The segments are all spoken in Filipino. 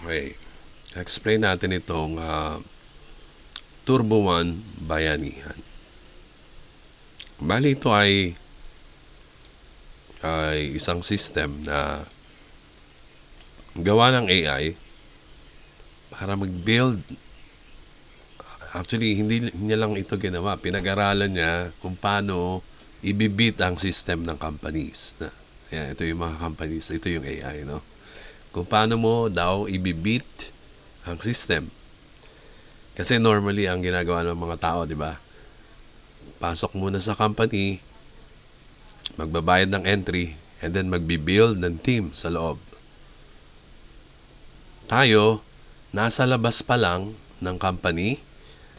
Okay. Explain natin itong ah, Turbo One Bayanihan. Bali ito ay ay isang system na gawa ng AI para mag-build Actually, hindi niya lang ito ginawa. Pinag-aralan niya kung paano ibibit ang system ng companies. Na, yan, ito yung mga companies. Ito yung AI, no? Kung paano mo daw ibibit ang system. Kasi normally, ang ginagawa ng mga tao, di ba? Pasok muna sa company, magbabayad ng entry, and then magbibuild ng team sa loob. Tayo, nasa labas pa lang ng company,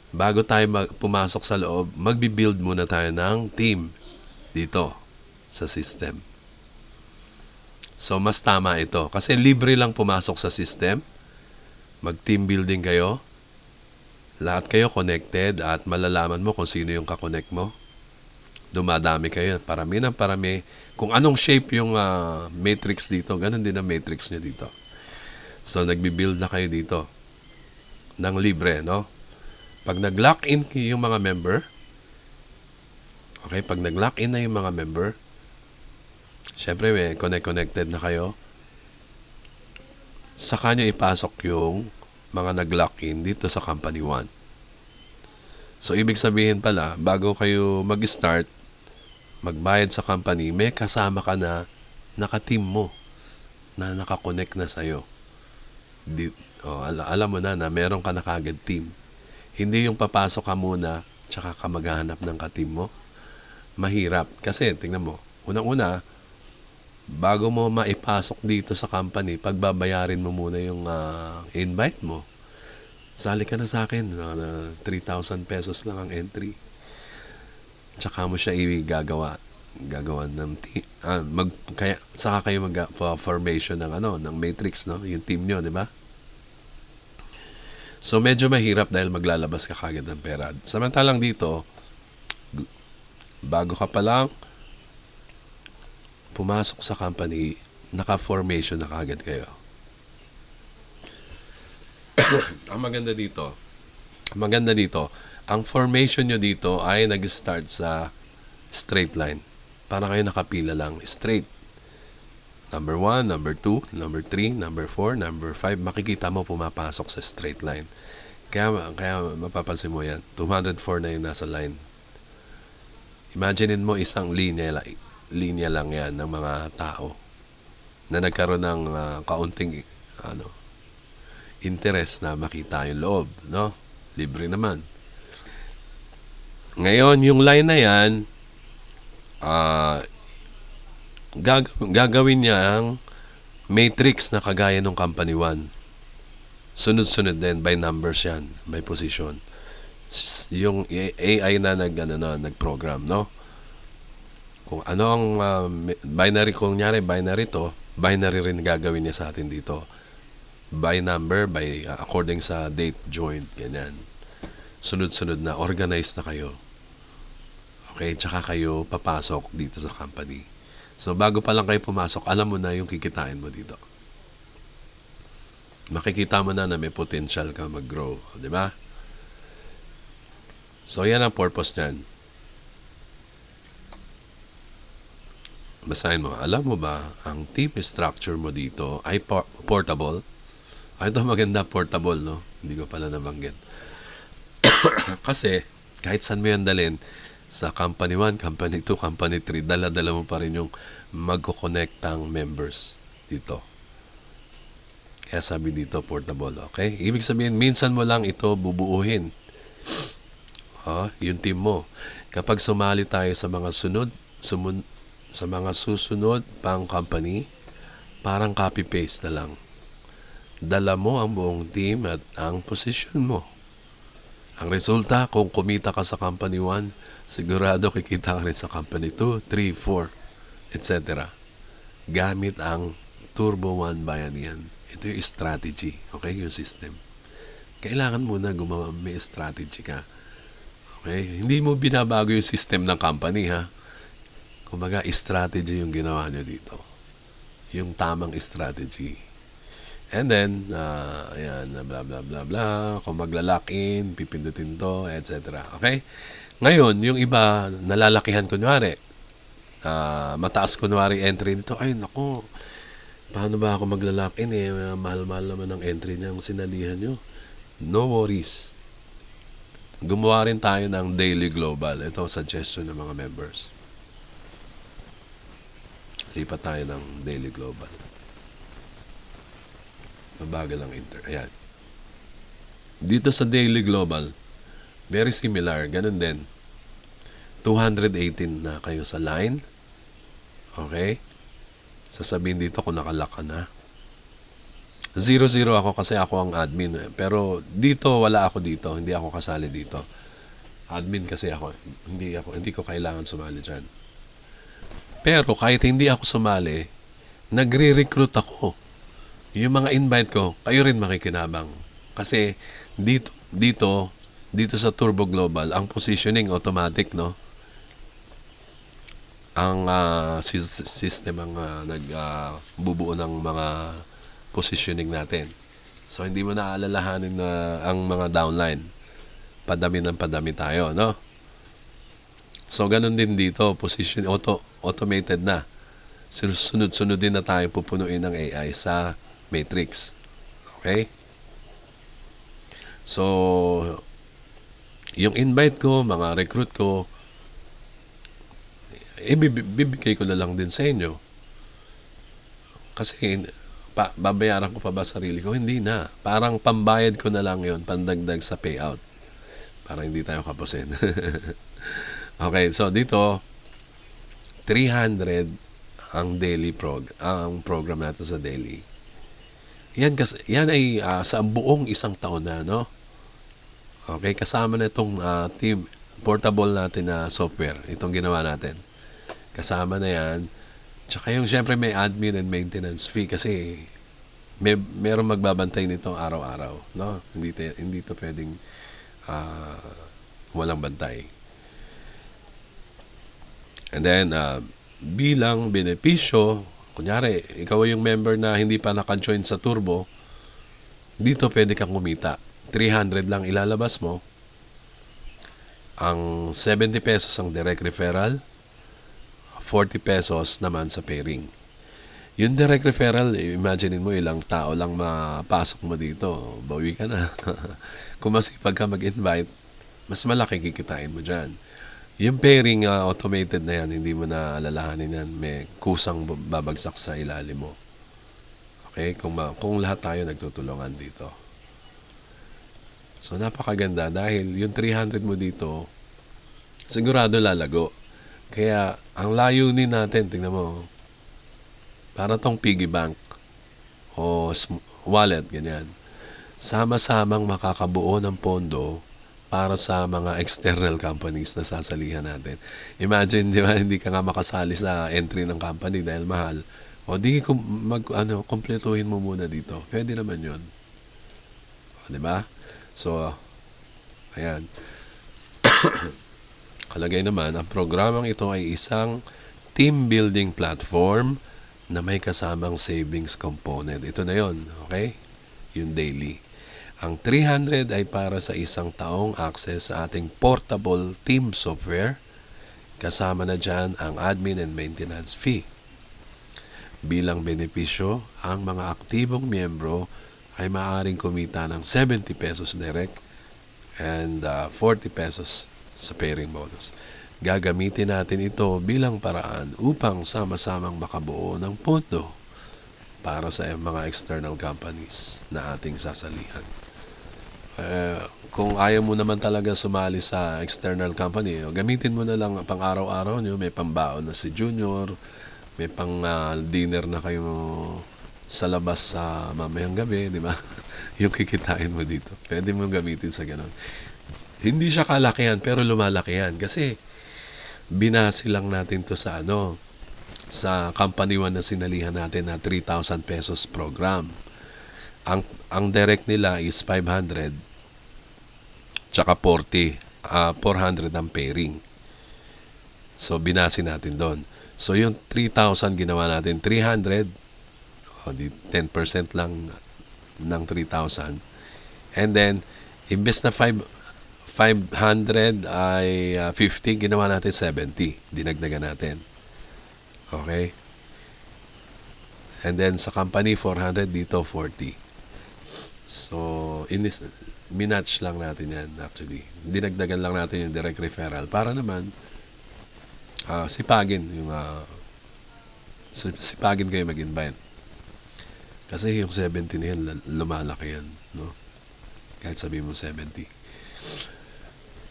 bago tayo mag- pumasok sa loob, magbi-build muna tayo ng team dito sa system. So, mas tama ito. Kasi libre lang pumasok sa system. Mag-team building kayo. Lahat kayo connected at malalaman mo kung sino yung kakonect mo. Dumadami kayo. Parami ng parami. Kung anong shape yung ah, matrix dito, ganun din ang matrix nyo dito. So, nagbi-build na kayo dito. Ng libre, no? Pag nag-lock in yung mga member, okay, pag nag-lock in na yung mga member, syempre may connect-connected na kayo, saka nyo ipasok yung mga nag-lock in dito sa company 1. So, ibig sabihin pala, bago kayo mag-start, magbayad sa company, may kasama ka na naka-team mo na nakakonect na sa'yo. Di, oh, al- alam mo na na meron ka na kagad team. Hindi yung papasok ka muna, tsaka ka maghahanap ng ka-team mo. Mahirap. Kasi, tingnan mo, unang-una, bago mo maipasok dito sa company, pagbabayarin mo muna yung ah, invite mo. Sali ka na sa akin, ah, 3,000 pesos lang ang entry. Tsaka mo siya igagawa gagawa ng team ah, mag kaya saka kayo mag for- formation ng ano ng matrix no yung team nyo di ba so medyo mahirap dahil maglalabas ka kagad ng pera samantalang dito bago ka pa lang pumasok sa company naka-formation na kagad kayo? Ang maganda dito maganda dito ang formation nyo dito ay nag-start sa straight line. Para kayo nakapila lang straight. Number 1, number 2, number 3, number 4, number 5 makikita mo pumapasok sa straight line. Kaya, kaya mapapansin mo yan 204 na yung nasa line. Imaginein mo isang linya, la- linya lang yan ng mga tao na nagkaroon ng ah, kaunting ano, interest na makita yung loob, no? Libre naman. Ngayon, yung line na yan, ah, gag- gagawin niya ang matrix na kagaya ng Company 1. Sunod-sunod din, by numbers yan, by position yung AI na nag ano na nag-program, no? Kung ano ang mi- binary kung nyari binary to, binary rin gagawin niya sa atin dito. By number, by ah, according sa date joint, ganyan. Sunod-sunod na organized na kayo. Okay, tsaka kayo papasok dito sa company. So bago pa lang kayo pumasok, alam mo na yung kikitain mo dito. Makikita mo na na may potential ka mag-grow, di ba? So, yan ang purpose niyan. Basahin mo. Alam mo ba, ang team structure mo dito ay por- portable? Ay, ito maganda, portable, no? Hindi ko pala nabanggit. Kasi, kahit saan mo yan dalhin, sa company 1, company 2, company 3, dala-dala mo pa rin yung magkoconnectang members dito. Kaya sabi dito, portable, okay? Ibig sabihin, minsan mo lang ito bubuuhin. Ha, yung team mo. Kapag sumali tayo sa mga sunod, sumun, sa mga susunod pang company, parang copy-paste na lang. Dala mo ang buong team at ang position mo. Ang resulta, kung kumita ka sa company 1, sigurado kikita ka rin sa company 2, 3, 4, etc. Gamit ang Turbo 1 Bayanihan. Ito yung strategy, okay? Yung system. Kailangan muna gumawa, may strategy ka. Okay? Hindi mo binabago yung system ng company, ha? Kumaga, strategy yung ginawa nyo dito. Yung tamang strategy. And then, ah, ayan, blah, blah, blah, blah. Kung magla-lock in, pipindutin to, etc. Okay? Ngayon, yung iba, nalalakihan kunwari. Ah, mataas kunwari entry nito. Ay, nako. Paano ba ako magla-lock in eh? Mahal-mahal naman ang entry niyang sinalihan nyo. No worries. Gumawa rin tayo ng daily global. Ito suggestion ng mga members. Lipat tayo ng daily global. Mabagal ang inter. Ayan. Dito sa daily global, very similar. Ganun din. 218 na kayo sa line. Okay? Sasabihin dito kung nakalak ka na. 0-0 ako kasi ako ang admin. eh. Pero dito, wala ako dito. Hindi ako kasali dito. Admin kasi ako. Hindi ako hindi ko kailangan sumali dyan. Pero kahit hindi ako sumali, nagre-recruit ako. Yung mga invite ko, kayo rin makikinabang. Kasi dito, dito, dito sa Turbo Global, ang positioning automatic, no? Ang ah, sys- system ang ah, nagbubuo ng mga positioning natin. So, hindi mo na alalahanin na ang mga downline. Padami ng padami tayo, no? So, ganun din dito, position, auto, automated na. Sunod-sunod din na tayo pupunuin ng AI sa matrix. Okay? So, yung invite ko, mga recruit ko, ibibigay ko na lang din sa inyo. Kasi, pa, babayaran ko pa ba sarili ko? Hindi na. Parang pambayad ko na lang yon pandagdag sa payout. Para hindi tayo kapusin. okay, so dito, 300 ang daily prog ang program natin sa daily. Yan kasi yan ay ah, sa buong isang taon na, no? Okay, kasama na itong ah, team portable natin na software, itong ginawa natin. Kasama na yan. Tsaka yung syempre may admin and maintenance fee kasi may meron magbabantay nito araw-araw, no? Hindi hindi to pwedeng ah, walang bantay. And then, uh, bilang benepisyo, kunyari, ikaw yung member na hindi pa naka-join sa Turbo, dito pwede kang kumita. 300 lang ilalabas mo. Ang 70 pesos ang direct referral, 40 pesos naman sa pairing. Yung direct referral, imagine mo ilang tao lang mapasok mo dito. Bawi ka na. Kung masipag ka mag-invite, mas malaki kikitain mo dyan. Yung pairing uh, automated na yan, hindi mo na alalahanin yan. May kusang babagsak sa ilalim mo. Okay? Kung, ma- kung lahat tayo nagtutulungan dito. So, napakaganda dahil yung 300 mo dito, sigurado lalago. Kaya, ang layunin natin, tingnan mo, para tong piggy bank o wallet, ganyan. Sama-samang makakabuo ng pondo para sa mga external companies na sasalihan natin. Imagine, di ba, hindi ka nga makasali sa entry ng company dahil mahal. O di kum- mag ano, kumpletuhin mo muna dito. Pwede naman 'yon. Di ba? So, ayan. Kalagay naman, ang programang ito ay isang team building platform na may kasamang savings component. Ito na yon okay? Yung daily. Ang 300 ay para sa isang taong access sa ating portable team software. Kasama na dyan ang admin and maintenance fee. Bilang benepisyo, ang mga aktibong miyembro ay maaaring kumita ng 70 pesos direct and uh, 40 pesos sa pairing bonus. Gagamitin natin ito bilang paraan upang sama-samang makabuo ng pondo para sa mga external companies na ating sasalihan. Eh, kung ayaw mo naman talaga sumali sa external company, gamitin mo na lang pang araw-araw nyo. May pambaon na si Junior, may pang ah, dinner na kayo sa labas sa mamayang gabi, di ba? yung kikitain mo dito. Pwede mo gamitin sa ganun. Hindi siya kalakihan, pero lumalaki yan. Kasi, binasi lang natin to sa ano, sa company one na sinalihan natin na 3,000 pesos program. Ang, ang direct nila is 500 tsaka 40. ah 400 ang. So, binasi natin doon. So, yung 3,000 ginawa natin 300. O, di 10% lang ng 3,000. And then, imbes na 5, 500 ay ah, 50, ginawa natin 70. Dinagdagan natin. Okay? And then sa company 400 dito 40. So inis minatch lang natin yan actually. Dinagdagan lang natin yung direct referral para naman ah, sipagin yung si- sipagin kayo mag-invite. Kasi yung 70 na yan, lumalaki yan. No? Kahit sabihin mo 70.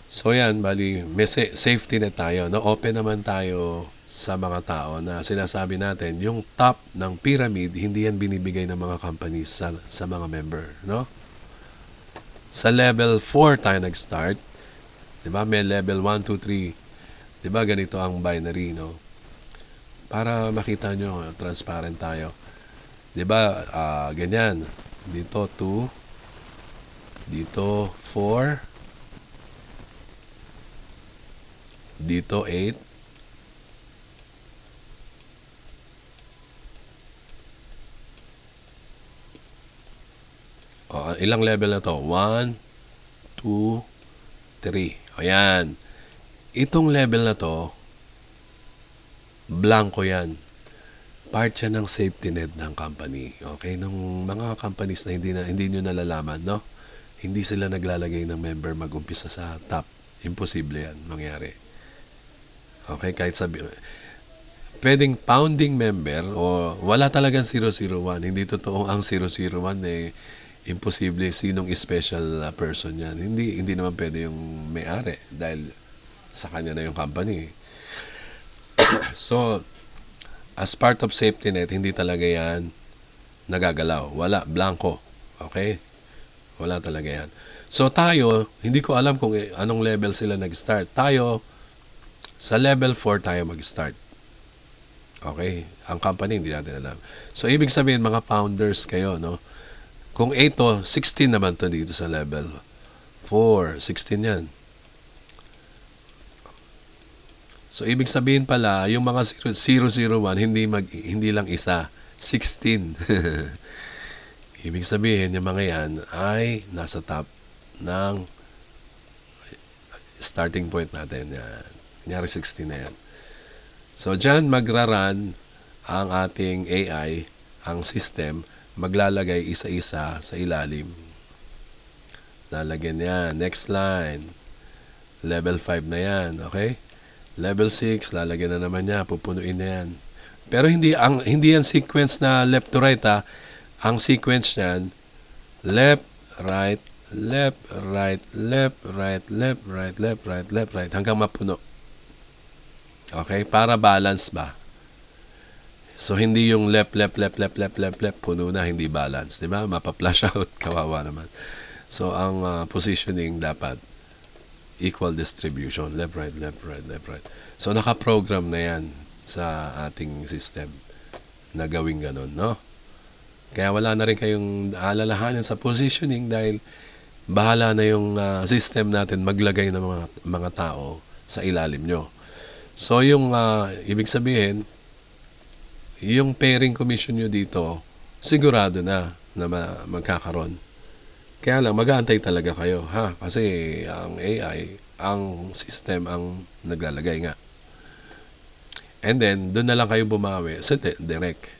So yan, bali, may sa- safety net tayo. No? Open naman tayo sa mga tao na sinasabi natin, yung top ng pyramid, hindi yan binibigay ng mga companies sa, sa mga member. No? Sa level 4 tayo nag-start. Di ba? May level 1, 2, 3. Di ba ganito ang binary, no? Para makita nyo, transparent tayo. Di ba, ah, ganyan. Dito 2. Dito 4. Dito 8. O, ilang level na to? 1, 2, 3. O yan. Itong level na to, blanco yan. Part siya ng safety net ng company. Okay? Nung mga companies na hindi, na, hindi nyo nalalaman, no? Hindi sila naglalagay ng member mag-umpisa sa top. Imposible yan mangyari. Okay? Kahit sabi, pwedeng founding member o wala talagang 001. Hindi totoo ang 001 eh imposible sinong special uh, person yan. Hindi hindi naman pwede yung may-ari dahil sa kanya na yung company. so as part of safety net, hindi talaga yan nagagalaw. Wala, blanco. Okay? Wala talaga yan. So tayo, hindi ko alam kung eh, anong level sila nag-start. Tayo, sa level 4 tayo mag-start. Okay? Ang company, hindi natin alam. So, ibig sabihin, mga founders kayo, no? Kung 8 to, 16 naman to dito sa level 4. 16 yan. So, ibig sabihin pala, yung mga 0, 001, hindi, mag, hindi lang isa. 16. ibig sabihin, yung mga yan ay nasa top ng starting point natin. Yan. Kunyari 16 na yan. So, dyan magraran ang ating AI, ang system, maglalagay isa-isa sa ilalim. Lalagyan yan. Next line. Level 5 na yan. Okay? Level 6, lalagyan na naman niya. Pupunuin na yan. Pero hindi ang hindi yan sequence na left to right ha. Ang sequence niyan left, right, left, right, left, right, left, right, left, right, left, right hanggang mapuno. Okay? Para balance ba? So, hindi yung left, left, left, left, left, left, left, puno na, hindi balance. Di ba? Mapa-flash out, kawawa naman. So, ang ah, positioning dapat equal distribution. Left, right, left, right, left, right. So, naka-program na yan sa ating system na gawing ganun, no? Kaya wala na rin kayong alalahanin sa positioning dahil bahala na yung ah, system natin maglagay ng mga, mga tao sa ilalim nyo. So, yung ah, ibig sabihin, yung pairing commission nyo dito, sigurado na na ma- magkakaroon. Kaya lang, mag-aantay talaga kayo, ha? Kasi ang AI, ang system ang naglalagay nga. And then, doon na lang kayo bumawi sa di- direct.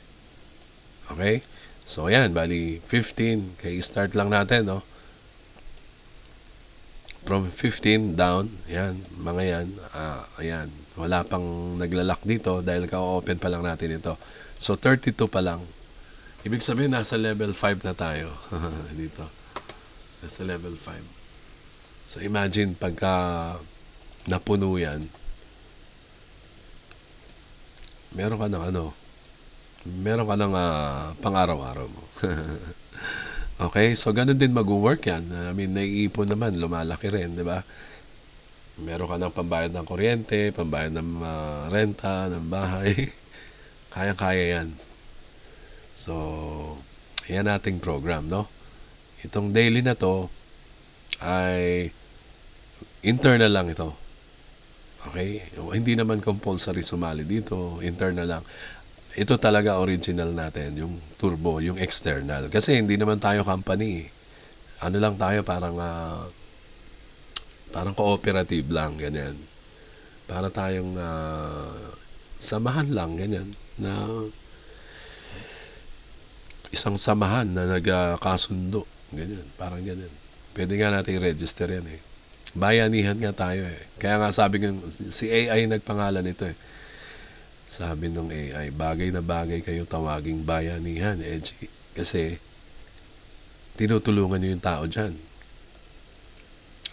Okay? So, ayan, bali, 15. Kaya start lang natin, no? From 15 down, ayan, mga yan, ah, ayan, wala pang naglalak dito dahil ka-open pa lang natin ito. So, 32 pa lang. Ibig sabihin, nasa level 5 na tayo dito. Nasa level 5. So, imagine pagka napuno yan, meron ka ng ano, meron ka ng ah, pang-araw-araw mo. okay? So, ganun din mag-work yan. I mean, naiipon naman, lumalaki rin, di ba? Meron ka ng pambayad ng kuryente, pambayad ng ah, renta, ng bahay. Kayang-kaya yan. So, yan ating program, no? Itong daily na to ay internal lang ito. Okay? Hindi naman compulsory sumali dito. Internal lang. ito talaga original natin, yung turbo, yung external. Kasi hindi naman tayo company. eh. Ano lang tayo, parang ah, parang cooperative lang, ganyan. Para tayong ah, samahan lang, ganyan, na isang samahan na nagkasundo, ganyan, parang ganyan. Pwede nga natin i-register yan eh. Bayanihan nga tayo eh. Kaya nga sabi ko, si AI nagpangalan nito eh. Sabi nung AI, bagay na bagay kayo tawaging bayanihan, edgy. Kasi, tinutulungan nyo yung tao dyan.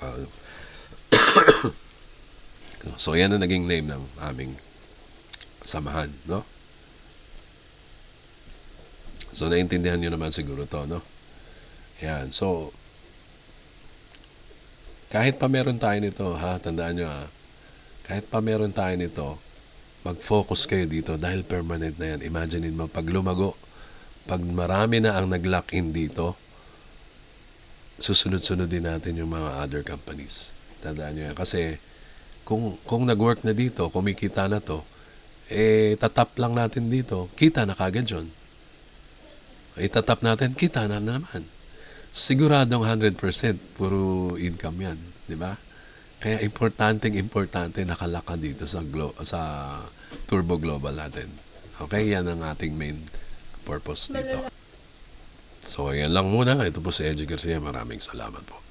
Ah, so, yan ang naging name ng aming samahan, no? So, naintindihan nyo naman siguro to, no? Yan. So, kahit pa meron tayo nito, ha? Tandaan nyo, ha? Kahit pa meron tayo nito, mag-focus kayo dito dahil permanent na yan. Imaginein mo, pag lumago, pag marami na ang nag-lock in dito, susunod-sunod din natin yung mga other companies. Tandaan nyo yan. Kasi, kung, kung nag-work na dito, kumikita na to, eh, tatap lang natin dito, kita na kagad yun. Itatap natin, kita na naman. Siguradong 100% puro income yan, di ba? Kaya importanteng importante nakalaka dito sa glo- sa Turbo Global natin. Okay, yan ang ating main purpose dito. So, yan lang muna. Ito po si Edgy Garcia. Maraming salamat po.